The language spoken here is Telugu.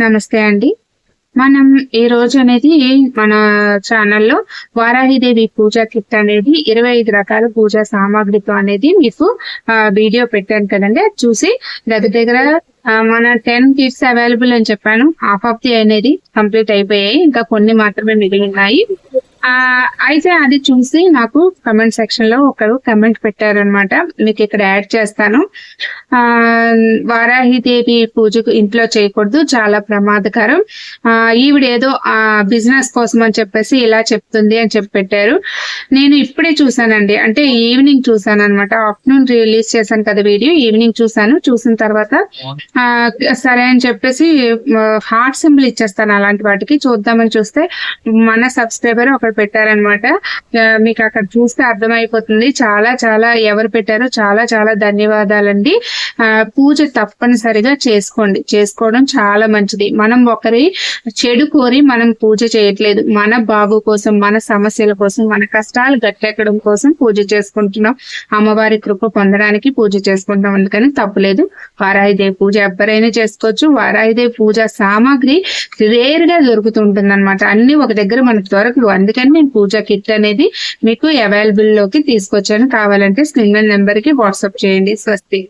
నమస్తే అండి. మనం ఈ రోజు అనేది మన ఛానల్లో వారాహిదేవి పూజా కిట్ అనేది ఇరవై ఐదు రకాల పూజా సామాగ్రితో అనేది మీకు వీడియో పెట్టాను కదండి. అది చూసి దగ్గర దగ్గర మన టెన్ కిట్స్ అవైలబుల్ అని చెప్పాను. హాఫ్ ఆఫ్ ది అనేది కంప్లీట్ అయిపోయాయి. ఇంకా కొన్ని మాత్రమే మిగిలి ఉన్నాయి. అయితే అది చూసి నాకు కమెంట్ సెక్షన్లో ఒకరు కమెంట్ పెట్టారనమాట మీకు ఇక్కడ యాడ్ చేస్తాను. ఆ వారాహిదేవి పూజకు ఇంట్లో చేయకూడదు చాలా ప్రమాదకరం. ఆ ఈవిడ ఏదో ఆ బిజినెస్ కోసం అని చెప్పేసి ఇలా చెప్తుంది అని చెప్పి పెట్టారు. నేను ఇప్పుడే చూసానండి అంటే ఈవినింగ్ చూసాను అనమాట ఆఫ్టర్నూన్ రిలీజ్ చేశాను కదా వీడియో ఈవినింగ్ చూసాను చూసిన తర్వాత ఆ సరే అని చెప్పేసి హార్ట్ సింబల్ ఇచ్చేస్తాను అలాంటి వాటికి. చూద్దామని చూస్తే మన సబ్స్క్రైబర్ ఒకరు పెట్టారనమాట మీకు అక్కడ చూస్తే అర్థమైపోతుంది. చాలా చాలా ఎవరు పెట్టారో చాలా చాలా ధన్యవాదాలండి. ఆ, పూజ తప్పనిసరిగా చేసుకోండి. చేసుకోవడం చాలా మంచిది. మనం ఒకరి చెడు కోరి మనం పూజ చేయట్లేదు. మన బాగు కోసం మన సమస్యల కోసం మన కష్టాలు గట్టెక్కడం కోసం పూజ చేసుకుంటున్నాం. అమ్మవారి కృప పొందడానికి పూజ చేసుకుంటాం అందుకని తప్పులేదు. వారాయిదేవి పూజ ఎవరైనా చేసుకోవచ్చు. వారాయిదేవి పూజ సామాగ్రి రేర్గా దొరుకుతుంటుంది అనమాట అన్ని ఒక దగ్గర మనకు దొరకదు అందుకని నేను పూజ కిట్ అనేది మీకు అవైలబుల్లోకి తీసుకొచ్చాను. కావాలంటే స్క్రీన్ నెంబర్కి వాట్సాప్ చేయండి స్వస్తి.